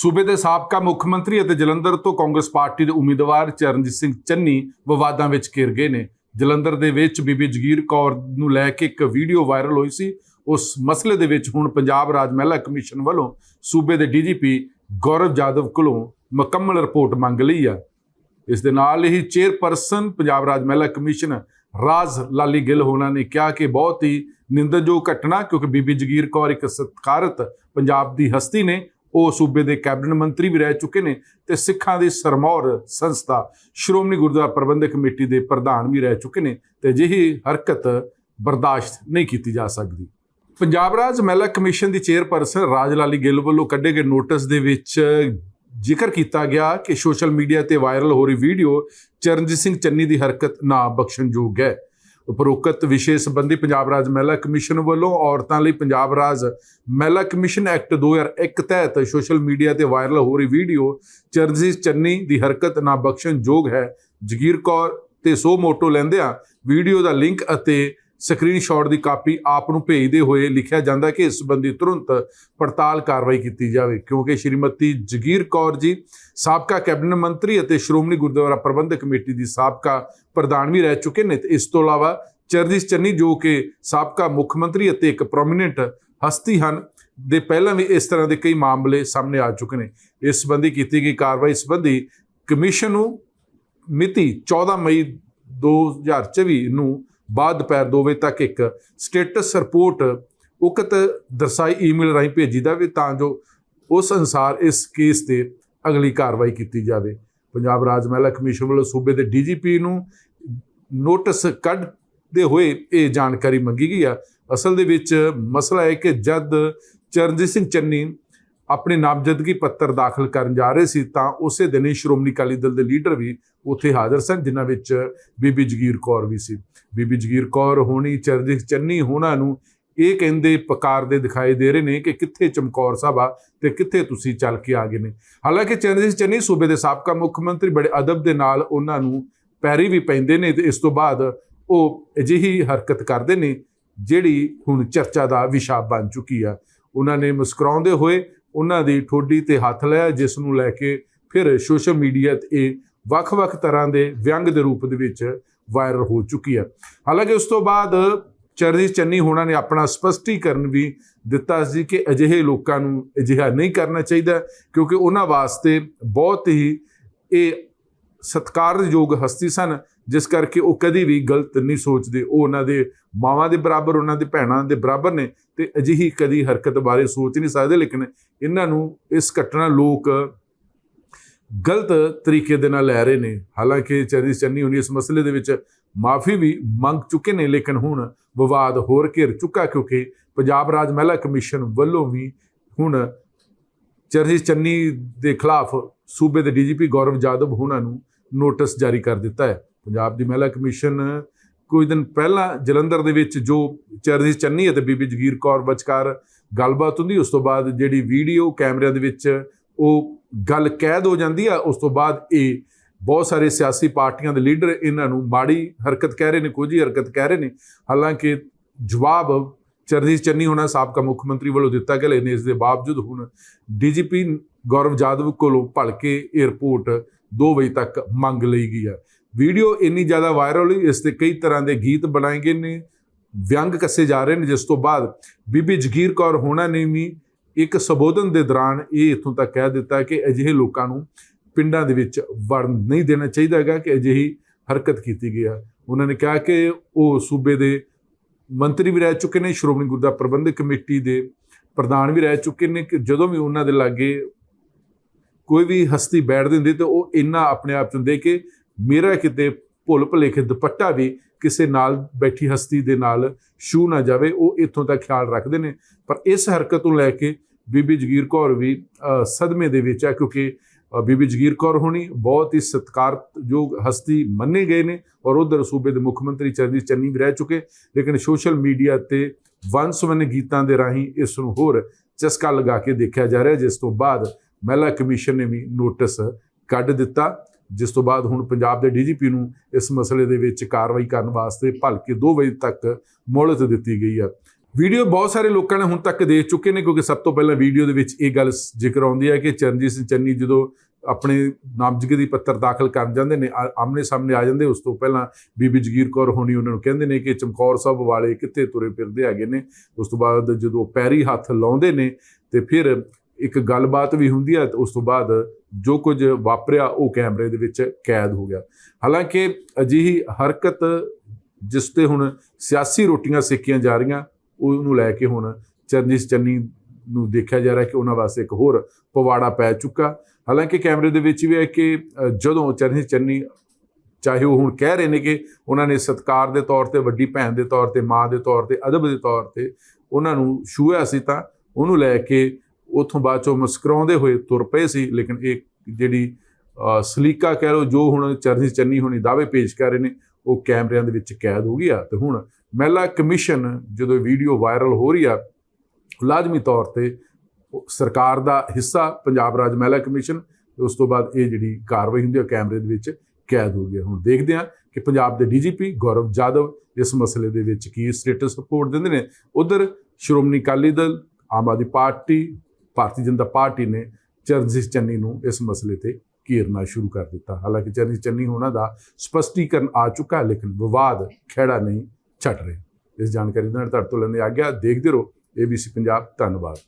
ਸੂਬੇ ਦੇ ਸਾਬਕਾ ਮੁੱਖ ਮੰਤਰੀ ਅਤੇ ਜਲੰਧਰ ਤੋਂ ਕਾਂਗਰਸ ਪਾਰਟੀ ਦੇ ਉਮੀਦਵਾਰ ਚਰਨਜੀਤ ਸਿੰਘ ਚੰਨੀ ਵਿਵਾਦਾਂ ਵਿੱਚ ਘਿਰ ਗਏ ਨੇ। ਜਲੰਧਰ ਦੇ ਵਿੱਚ ਬੀਬੀ ਜਗੀਰ ਕੌਰ ਨੂੰ ਲੈ ਕੇ ਇੱਕ ਵੀਡੀਓ ਵਾਇਰਲ ਹੋਈ ਸੀ। ਉਸ ਮਸਲੇ ਦੇ ਵਿੱਚ ਹੁਣ ਪੰਜਾਬ ਰਾਜ ਮਹਿਲਾ ਕਮਿਸ਼ਨ ਵੱਲੋਂ ਸੂਬੇ ਦੇ ਡੀਜੀਪੀ ਗੌਰਵ ਜਾਦਵ ਕੋਲੋਂ ਮੁਕੰਮਲ ਰਿਪੋਰਟ ਮੰਗ ਲਈ ਆ। ਇਸ ਦੇ ਨਾਲ ਹੀ ਚੇਅਰਪਰਸਨ ਪੰਜਾਬ ਰਾਜ ਮਹਿਲਾ ਕਮਿਸ਼ਨ ਰਾਜ ਲਾਲੀ ਗਿੱਲ ਹੋਣਾ ਨੇ ਕਿਹਾ ਕਿ ਬਹੁਤ ਹੀ ਨਿੰਦਣਯੋਗ ਘਟਨਾ ਕਿਉਂਕਿ ਬੀਬੀ ਜਗੀਰ ਕੌਰ ਇੱਕ ਸਤਿਕਾਰਤ ਪੰਜਾਬ ਦੀ ਹਸਤੀ ਨੇ। ਉਹ ਸੂਬੇ ਦੇ ਕੈਬਨਿਟ ਮੰਤਰੀ ਵੀ ਰਹਿ ਚੁੱਕੇ ਨੇ ਤੇ ਸਿੱਖਾਂ ਦੀ ਸਰਮੌਰ ਸੰਸਥਾ, ਸ਼੍ਰੋਮਣੀ ਗੁਰਦੁਆਰਾ ਪ੍ਰਬੰਧਕ ਕਮੇਟੀ ਦੇ ਪ੍ਰਧਾਨ ਵੀ ਰਹਿ ਚੁੱਕੇ ਨੇ ਤੇ ਅਜਿਹੀ ਹਰਕਤ ਬਰਦਾਸ਼ਤ ਨਹੀਂ ਕੀਤੀ ਜਾ ਸਕਦੀ। ਪੰਜਾਬ ਰਾਜ ਮਹਿਲਾ ਕਮਿਸ਼ਨ ਦੀ ਚੇਅਰਪਰਸਨ ਰਾਜ ਲਾਲੀ ਗਿੱਲ ਵੱਲੋਂ ਕੱਢੇ ਗਏ ਨੋਟਿਸ ਦੇ ਵਿੱਚ ਜ਼ਿਕਰ ਕੀਤਾ ਗਿਆ ਕਿ ਸੋਸ਼ਲ ਮੀਡੀਆ ਤੇ ਵਾਇਰਲ ਹੋ ਰਹੀ ਵੀਡੀਓ ਚਰਨਜੀਤ ਸਿੰਘ ਚੰਨੀ ਦੀ ਹਰਕਤ ਨਾ ਬਖਸ਼ਣਯੋਗ ਹੈ। ਉਪਰੋਕਤ ਵਿਸ਼ੇ ਸੰਬੰਧੀ ਪੰਜਾਬ ਰਾਜ ਮਹਿਲਾ ਕਮਿਸ਼ਨ ਵੱਲੋਂ ਔਰਤਾਂ ਲਈ ਪੰਜਾਬ ਰਾਜ ਮਹਿਲਾ ਕਮਿਸ਼ਨ ਐਕਟ 2001 ਤਹਿਤ ਸੋਸ਼ਲ ਮੀਡੀਆ ਤੇ ਵਾਇਰਲ ਹੋ ਰਹੀ ਵੀਡੀਓ ਚਰਨਜੀਤ ਚੰਨੀ ਦੀ ਹਰਕਤ ਨਾ ਬਖਸ਼ਣਯੋਗ ਹੈ। ਜਗੀਰ ਕੌਰ ਤੇ ਸੋ ਮੋਟੋ ਲੈਂਦਿਆਂ ਵੀਡੀਓ ਦਾ ਲਿੰਕ ਅਤੇ ਸਕਰੀਨਸ਼ਾਟ ਦੀ ਕਾਪੀ ਆਪ ਨੂੰ ਭੇਜਦੇ ਹੋਏ ਲਿਖਿਆ ਜਾਂਦਾ ਕਿ ਇਸ ਸੰਬੰਧੀ ਤੁਰੰਤ ਪੜਤਾਲ ਕਾਰਵਾਈ ਕੀਤੀ ਜਾਵੇ। ਕਿਉਂਕਿ ਸ਼੍ਰੀਮਤੀ ਜਗੀਰ ਕੌਰ ਜੀ ਸਾਬਕਾ ਕੈਬਨਿਟ ਮੰਤਰੀ ਅਤੇ ਸ਼੍ਰੋਮਣੀ ਗੁਰਦੁਆਰਾ ਪ੍ਰਬੰਧਕ ਕਮੇਟੀ ਦੀ ਸਾਬਕਾ ਪ੍ਰਧਾਨ ਵੀ ਰਹਿ ਚੁੱਕੇ ਨੇ ਤੇ ਇਸ ਤੋਂ ਇਲਾਵਾ ਚਰਨਜੀਤ ਚੰਨੀ ਜੋ ਕਿ ਸਾਬਕਾ ਮੁੱਖ ਮੰਤਰੀ ਅਤੇ ਇੱਕ ਪ੍ਰੋਮਿਨੈਂਟ ਹਸਤੀ ਹਨ, ਦੇ ਪਹਿਲਾਂ ਵੀ ਇਸ ਤਰ੍ਹਾਂ ਦੇ ਕਈ ਮਾਮਲੇ ਸਾਹਮਣੇ ਆ ਚੁੱਕੇ ਨੇ। ਇਸ ਸੰਬੰਧੀ ਕੀਤੀ ਗਈ ਕਾਰਵਾਈ ਸੰਬੰਧੀ ਕਮਿਸ਼ਨ ਨੂੰ ਮਿਤੀ 14 ਮਈ 2024 ਨੂੰ ਬਾਅਦ ਦੁਪਹਿਰ 2 ਵਜੇ ਤੱਕ ਇੱਕ ਸਟੇਟਸ ਰਿਪੋਰਟ ਉਕਤ ਦਰਸਾਈ ਈਮੇਲ ਰਾਹੀਂ ਭੇਜੀ ਜਾਵੇ ਤਾਂ ਜੋ ਉਸ ਅਨੁਸਾਰ ਇਸ ਕੇਸ ਤੇ ਅਗਲੀ ਕਾਰਵਾਈ ਕੀਤੀ ਜਾਵੇ। ਪੰਜਾਬ ਰਾਜ ਮਹਿਲਾ ਕਮਿਸ਼ਨ ਵੱਲੋਂ ਸੂਬੇ ਦੇ ਡੀਜੀਪੀ ਨੂੰ ਨੋਟਿਸ ਕੱਢਦੇ ਹੋਏ ਇਹ ਜਾਣਕਾਰੀ ਮੰਗੀ ਗਈ ਆ। ਅਸਲ ਦੇ ਵਿੱਚ ਮਸਲਾ ਹੈ ਕਿ ਜਦ ਚਰਨਜੀਤ ਸਿੰਘ ਚੰਨੀ ਆਪਣੇ ਨਾਮਜ਼ਦਗੀ ਪੱਤਰ ਦਾਖਲ ਕਰਨ ਜਾ ਰਹੇ ਸੀ, ਤਾਂ ਉਸੇ ਦਿਨ ਹੀ ਸ਼੍ਰੋਮਣੀ ਅਕਾਲੀ ਦਲ ਦੇ ਲੀਡਰ ਵੀ ਉੱਥੇ ਹਾਜ਼ਰ ਸਨ, ਜਿਨ੍ਹਾਂ ਵਿੱਚ ਬੀਬੀ ਜਗੀਰ ਕੌਰ ਵੀ ਸੀ। ਬੀਬੀ ਜਗੀਰ ਕੌਰ ਹੋਣੀ, ਚਰਨਜੀਤ ਚੰਨੀ ਹੋਣਾ ਨੂੰ ਇਹ ਕਹਿੰਦੇ ਪਕਾਰਦੇ ਦਿਖਾਈ ਦੇ ਰਹੇ ਨੇ ਕਿ ਕਿੱਥੇ ਚਮਕੌਰ ਸਾਹਿਬ ਆ ਤੇ ਕਿੱਥੇ ਤੁਸੀਂ ਚੱਲ ਕੇ ਆ ਗਏ ਨੇ। ਹਾਲਾਂਕਿ ਚਰਨਜੀਤ ਚੰਨੀ ਸੂਬੇ ਦੇ ਸਾਬਕਾ ਮੁੱਖ ਮੰਤਰੀ ਬੜੇ ਅਦਬ ਦੇ ਨਾਲ ਉਹਨਾਂ ਨੂੰ ਪੈਰੀ ਵੀ ਪੈਂਦੇ ਨੇ ਤੇ ਇਸ ਤੋਂ ਬਾਅਦ ਉਹ ਅਜਿਹੀ ਹਰਕਤ ਕਰਦੇ ਨੇ ਜਿਹੜੀ ਹੁਣ ਚਰਚਾ ਦਾ ਵਿਸ਼ਾ ਬਣ ਚੁੱਕੀ ਆ। ਉਹਨਾਂ ਨੇ ਮੁਸਕਰਾਉਂਦੇ ਹੋਏ ਉਹਨਾਂ ਦੀ ਠੋਡੀ ਤੇ ਹੱਥ ਲਾਇਆ ਜਿਸ ਨੂੰ ਲੈ ਕੇ ਫਿਰ ਸੋਸ਼ਲ ਮੀਡੀਆ ਤੇ ਇਹ ਵੱਖ-ਵੱਖ ਤਰ੍ਹਾਂ ਦੇ ਵਿਅੰਗ ਦੇ ਰੂਪ ਦੇ ਵਿੱਚ ਵਾਇਰਲ ਹੋ ਚੁੱਕੀ ਹੈ ਹਾਲਾਂਕਿ ਉਸ ਤੋਂ ਬਾਅਦ ਚਰਨਜੀਤ ਚੰਨੀ ਹੋਣਾ ਨੇ ਆਪਣਾ ਸਪਸ਼ਟੀਕਰਨ ਵੀ ਦਿੱਤਾ ਸੀ ਕਿ ਅਜਿਹੇ ਲੋਕਾਂ ਨੂੰ ਅਜਿਹਾ ਨਹੀਂ ਕਰਨਾ ਚਾਹੀਦਾ, ਕਿਉਂਕਿ ਉਹਨਾਂ ਵਾਸਤੇ ਬਹੁਤ ਹੀ ਇਹ ਸਤਿਕਾਰਯੋਗ ਹਸਤੀ ਸਨ, ਜਿਸ ਕਰਕੇ ਉਹ ਕਦੀ ਵੀ ਗਲਤ ਨਹੀਂ ਸੋਚਦੇ। ਉਹ ਉਹਨਾਂ ਦੇ ਮਾਵਾਂ ਦੇ ਬਰਾਬਰ, ਉਹਨਾਂ ਦੇ ਭੈਣਾਂ ਦੇ ਬਰਾਬਰ ਨੇ ਤੇ ਅਜਿਹੀ ਕਦੀ ਹਰਕਤ ਬਾਰੇ ਸੋਚ ਨਹੀਂ ਸਕਦੇ, ਲੇਕਿਨ ਇਹਨਾਂ ਨੂੰ ਇਸ ਘਟਨਾ ਲੋਕ ਗਲਤ ਤਰੀਕੇ ਦੇ ਨਾਲ ਲੈ ਰਹੇ ਨੇ। ਹਾਲਾਂਕਿ ਚਰਨਜੀਤ ਚੰਨੀ ਹੁਣੀ ਇਸ ਮਸਲੇ ਦੇ ਵਿੱਚ ਮਾਫੀ ਵੀ ਮੰਗ ਚੁੱਕੇ ਨੇ, ਲੇਕਿਨ ਹੁਣ ਵਿਵਾਦ ਹੋਰ ਘਿਰ ਚੁੱਕਾ, ਕਿਉਂਕਿ ਪੰਜਾਬ ਰਾਜ ਮਹਿਲਾ ਕਮਿਸ਼ਨ ਵੱਲੋਂ ਵੀ ਹੁਣ ਚਰਨਜੀਤ ਚੰਨੀ ਦੇ ਖਿਲਾਫ ਸੂਬੇ ਦੇ ਡੀਜੀਪੀ ਗੌਰਵ ਜਾਦਵ ਹੋਣਾ ਨੂੰ ਨੋਟਿਸ ਜਾਰੀ ਕਰ ਦਿੱਤਾ ਹੈ। ਪੰਜਾਬ ਦੀ ਮਹਿਲਾ ਕਮਿਸ਼ਨ ਕੁਝ ਦਿਨ ਪਹਿਲਾਂ ਜਲੰਧਰ ਦੇ ਵਿੱਚ ਜੋ ਚਰਨਜੀਤ ਚੰਨੀ ਅਤੇ ਬੀਬੀ ਜਗੀਰ ਕੌਰ ਵਿਚਕਾਰ ਗੱਲਬਾਤ ਹੁੰਦੀ, ਉਸ ਤੋਂ ਬਾਅਦ ਜਿਹੜੀ ਵੀਡੀਓ ਕੈਮਰਿਆਂ ਦੇ ਵਿੱਚ ਉਹ ਗੱਲ ਕੈਦ ਹੋ ਜਾਂਦੀ ਆ, ਉਸ ਤੋਂ ਬਾਅਦ ਇਹ ਬਹੁਤ ਸਾਰੇ ਸਿਆਸੀ ਪਾਰਟੀਆਂ ਦੇ ਲੀਡਰ ਇਹਨਾਂ ਨੂੰ ਮਾੜੀ ਹਰਕਤ ਕਹਿ ਰਹੇ ਨੇ ਕੁਝ ਹੀ ਹਰਕਤ ਕਹਿ ਰਹੇ ਨੇ। ਹਾਲਾਂਕਿ ਜਵਾਬ ਚਰਨਜੀਤ ਚੰਨੀ ਹੋਣਾ ਸਾਬਕਾ ਮੁੱਖ ਮੰਤਰੀ ਵੱਲੋਂ ਦਿੱਤਾ ਗਿਆ, ਲੇਕਿਨ ਇਸ ਦੇ ਬਾਵਜੂਦ ਹੁਣ ਡੀਜੀਪੀ ਗੌਰਵ ਜਾਦਵ ਕੋਲੋਂ ਭਲਕੇ 에ਅਰਪੋਰਟ 2 ਵਜੇ ਤੱਕ ਮੰਗ ਲਈ ਗਈ ਹੈ। ਵੀਡੀਓ ਇੰਨੀ ਜ਼ਿਆਦਾ ਵਾਇਰਲ ਹੋਈ, ਇਸ ਤੇ ਕਈ ਤਰ੍ਹਾਂ ਦੇ ਗੀਤ ਬਣਾਏ ਗਏ ਨੇ, ਵਿਅੰਗ ਕੱਸੇ ਜਾ ਰਹੇ ਨੇ, ਜਿਸ ਤੋਂ ਬਾਅਦ ਬੀਬੀ ਜਗੀਰ ਕੌਰ ਹੋਣਾ ਨੇ ਵੀ ਇੱਕ ਸੰਬੋਧਨ ਦੇ ਦੌਰਾਨ ਇਹ ਇਥੋਂ ਤੱਕ ਕਹਿ ਦਿੱਤਾ ਕਿ ਅਜਿਹੇ ਲੋਕਾਂ ਨੂੰ ਪਿੰਡਾਂ ਦੇ ਵਿੱਚ ਵੜਨ ਨਹੀਂ ਦੇਣਾ ਚਾਹੀਦਾ ਹੈਗਾ, ਕਿ ਅਜਿਹੀ ਹਰਕਤ ਕੀਤੀ ਗਈ ਹੈ। ਉਹਨਾਂ ਨੇ ਕਿਹਾ ਕਿ ਉਹ ਸੂਬੇ ਦੇ ਮੰਤਰੀ ਵੀ ਰਹਿ ਚੁੱਕੇ ਨੇ, ਸ਼੍ਰੋਮਣੀ ਗੁਰਦੁਆਰਾ ਪ੍ਰਬੰਧਕ ਕਮੇਟੀ ਦੇ ਪ੍ਰਧਾਨ ਵੀ ਰਹਿ ਚੁੱਕੇ ਨੇ, ਕਿ ਜਦੋਂ ਵੀ ਉਹਨਾਂ ਦੇ ਲਾਗੇ ਕੋਈ ਵੀ ਹਸਤੀ ਬੈਠਦੇ ਹੁੰਦੀ ਤੇ ਉਹ ਇੰਨਾ ਆਪਣੇ ਆਪ ਚ ਦੇ ਕੇ ਮੇਰਾ ਕਿਤੇ ਭੁੱਲ ਭੁਲੇਖੇ ਦੁਪੱਟਾ ਵੀ ਕਿਸੇ ਨਾਲ ਬੈਠੀ ਹਸਤੀ ਦੇ ਨਾਲ ਛੂ ਨਾ ਜਾਵੇ, ਉਹ ਇੱਥੋਂ ਦਾ ਖਿਆਲ ਰੱਖਦੇ ਨੇ। ਪਰ ਇਸ ਹਰਕਤ ਨੂੰ ਲੈ ਕੇ ਬੀਬੀ ਜਗੀਰ ਕੌਰ ਵੀ ਸਦਮੇ ਦੇ ਵਿੱਚ ਆ ਕਿਉਂਕਿ ਬੀਬੀ ਜਗੀਰ ਕੌਰ ਹੋਣੀ ਬਹੁਤ ਹੀ ਸਤਿਕਾਰਯੋਗ ਹਸਤੀ ਮੰਨੇ ਗਏ ਨੇ ਔਰ ਉਧਰ ਸੂਬੇ ਦੇ ਮੁੱਖ ਮੰਤਰੀ ਚਰਨਜੀਤ ਚੰਨੀ ਵੀ ਰਹਿ ਚੁੱਕੇ, ਲੇਕਿਨ ਸੋਸ਼ਲ ਮੀਡੀਆ ਤੇ ਵੰਸਵਨ ਗੀਤਾਂ ਦੇ ਰਾਹੀਂ ਇਸ ਨੂੰ ਹੋਰ ਚਸਕਾ ਲਗਾ ਕੇ ਦੇਖਿਆ ਜਾ ਰਿਹਾ, ਜਿਸ ਤੋਂ ਬਾਅਦ ਮਹਿਲਾ ਕਮਿਸ਼ਨ ਨੇ ਵੀ ਨੋਟਿਸ ਕੱਢ ਦਿੱਤਾ, ਜਿਸ ਤੋਂ ਬਾਅਦ ਹੁਣ ਪੰਜਾਬ ਦੇ ਡੀਜੀਪੀ ਨੂੰ ਇਸ ਮਸਲੇ ਦੇ ਵਿੱਚ ਕਾਰਵਾਈ ਕਰਨ ਵਾਸਤੇ ਭਲਕੇ 2 ਵਜੇ ਤੱਕ ਮੋਹਲਤ ਦਿੱਤੀ ਗਈ ਹੈ ਵੀਡੀਓ ਬਹੁਤ ਸਾਰੇ ਲੋਕਾਂ ਨੇ ਹੁਣ ਤੱਕ ਦੇਖ ਚੁੱਕੇ ਨੇ, ਕਿਉਂਕਿ ਸਭ ਤੋਂ ਪਹਿਲਾਂ ਵੀਡੀਓ ਦੇ ਵਿੱਚ ਇਹ ਗੱਲ ਜ਼ਿਕਰ ਆਉਂਦੀ ਹੈ ਕਿ ਚਰਨਜੀਤ ਸਿੰਘ ਚੰਨੀ ਜਦੋਂ ਆਪਣੇ ਨਾਮਜ਼ਦਗੀ ਪੱਤਰ ਦਾਖਲ ਕਰਨ ਜਾਂਦੇ ਨੇ, ਆ- ਆਮਨੇ ਸਾਹਮਣੇ ਆ ਜਾਂਦੇ, ਉਸ ਤੋਂ ਪਹਿਲਾਂ ਬੀਬੀ ਜਗੀਰ ਕੌਰ ਹੋਣੀ ਉਹਨਾਂ ਨੂੰ ਕਹਿੰਦੇ ਨੇ ਕਿ ਚਮਕੌਰ ਸਾਹਿਬ ਵਾਲੇ ਕਿੱਥੇ ਤੁਰੇ ਫਿਰਦੇ ਹੈਗੇ ਨੇ, ਉਸ ਤੋਂ ਬਾਅਦ ਜਦੋਂ ਪੈਰੀ ਹੱਥ ਲਾਉਂਦੇ ਨੇ ਤੇ ਫਿਰ ਇੱਕ ਗੱਲਬਾਤ ਵੀ ਹੁੰਦੀ ਹੈ ਤੇ ਉਸ ਤੋਂ ਬਾਅਦ ਜੋ ਕੁਝ ਵਾਪਰਿਆ ਉਹ ਕੈਮਰੇ ਦੇ ਵਿੱਚ ਕੈਦ ਹੋ ਗਿਆ। ਹਾਲਾਂਕਿ ਅਜਿਹੀ ਹਰਕਤ ਜਿਸ ਤੇ ਹੁਣ ਸਿਆਸੀ ਰੋਟੀਆਂ ਸੇਕੀਆਂ ਜਾ ਰਹੀਆਂ, ਉਹਨੂੰ ਲੈ ਕੇ ਹੁਣ ਚਰਨਜੀਤ ਚੰਨੀ ਨੂੰ ਦੇਖਿਆ ਜਾ ਰਿਹਾ ਕਿ ਉਹਨਾਂ ਵਾਸਤੇ ਇੱਕ ਹੋਰ ਪਵਾੜਾ ਪੈ ਚੁੱਕਾ। ਹਾਲਾਂਕਿ ਕੈਮਰੇ ਦੇ ਵਿੱਚ ਵੀ ਹੈ ਕਿ ਜਦੋਂ ਚਰਨਜੀਤ ਚੰਨੀ ਚਾਹੇ ਉਹ ਹੁਣ ਕਹਿ ਰਹੇ ਨੇ ਕਿ ਉਹਨਾਂ ਨੇ ਸਤਕਾਰ ਦੇ ਤੌਰ ਤੇ, ਵੱਡੀ ਭੈਣ ਦੇ ਤੌਰ ਤੇ, ਮਾਂ ਦੇ ਤੌਰ ਤੇ, ਅਦਬ ਦੇ ਤੌਰ ਤੇ ਉਹਨਾਂ ਨੂੰ ਛੂਹਿਆ ਸੀ ਤਾਂ ਉਹਨੂੰ ਲੈ ਕੇ ਉਥੋਂ ਬਾਅਦ ਚੋਂ ਮੁਸਕਰਾਉਂਦੇ ਹੋਏ ਤੁਰ ਪਏ ਸੀ, ਲੇਕਿਨ ਇਹ ਜਿਹੜੀ ਸਲੀਕਾ ਕਹਿ ਲਓ, ਜੋ ਹੁਣ ਚਰਨਜੀਤ ਚੰਨੀ ਹੋਣੀ ਦਾਅਵੇ ਪੇਸ਼ ਕਰ ਰਹੇ ਨੇ, ਉਹ ਕੈਮਰਿਆਂ ਦੇ ਵਿੱਚ ਕੈਦ ਹੋ ਗਿਆ ਤੇ ਹੁਣ ਮਹਿਲਾ ਕਮਿਸ਼ਨ ਜਦੋਂ ਵੀਡੀਓ ਵਾਇਰਲ ਹੋ ਰਹੀ ਆ, ਲਾਜ਼ਮੀ ਤੌਰ ਤੇ ਸਰਕਾਰ ਦਾ ਹਿੱਸਾ, ਪੰਜਾਬ ਰਾਜ ਮਹਿਲਾ ਕਮਿਸ਼ਨ ਉਸ ਤੋਂ ਬਾਅਦ ਇਹ ਜਿਹੜੀ ਕਾਰਵਾਈ ਹੁੰਦੀ ਹੈ ਕੈਮਰੇ ਦੇ ਵਿੱਚ ਕੈਦ ਹੋ ਗਿਆ ਹੁਣ ਦੇਖਦੇ ਹਾਂ ਕਿ ਪੰਜਾਬ ਦੇ ਡੀਜੀਪੀ ਗੌਰਵ ਜਾਦਵ ਇਸ ਮਸਲੇ ਦੇ ਵਿੱਚ ਕੀ ਸਟੇਟਸ ਰਿਪੋਰਟ ਦਿੰਦੇ ਨੇ। ਉਧਰ ਸ਼੍ਰੋਮਣੀ ਅਕਾਲੀ ਦਲ, ਆਮ ਆਦਮੀ ਪਾਰਟੀ ਭਾਰਤੀ ਜਨਤਾ ਪਾਰਟੀ ਨੇ ਚਰਨਜੀਤ ਚੰਨੀ ਨੂੰ ਇਸ ਮਸਲੇ ਤੇ ਘੇਰਨਾ ਸ਼ੁਰੂ ਕਰ ਦਿੱਤਾ। ਹਾਲਾਂਕਿ ਚਰਨਜੀਤ ਚੰਨੀ ਉਹਨਾਂ ਦਾ ਸਪਸ਼ਟੀਕਰਨ ਆ ਚੁੱਕਾ ਲੇਕਿਨ ਵਿਵਾਦ ਖੜਾ ਨਹੀਂ ਛੱਡ ਰਹੇ। ਇਸ ਜਾਣਕਾਰੀ ਦੇ ਨਾਲ ਤੁਹਾਡੇ ਤੋਂ ਲੈਂਦੇ ਆ ਗਿਆ ਦੇਖਦੇ ਰਹੋ ABC ਪੰਜਾਬ ਧੰਨਵਾਦ।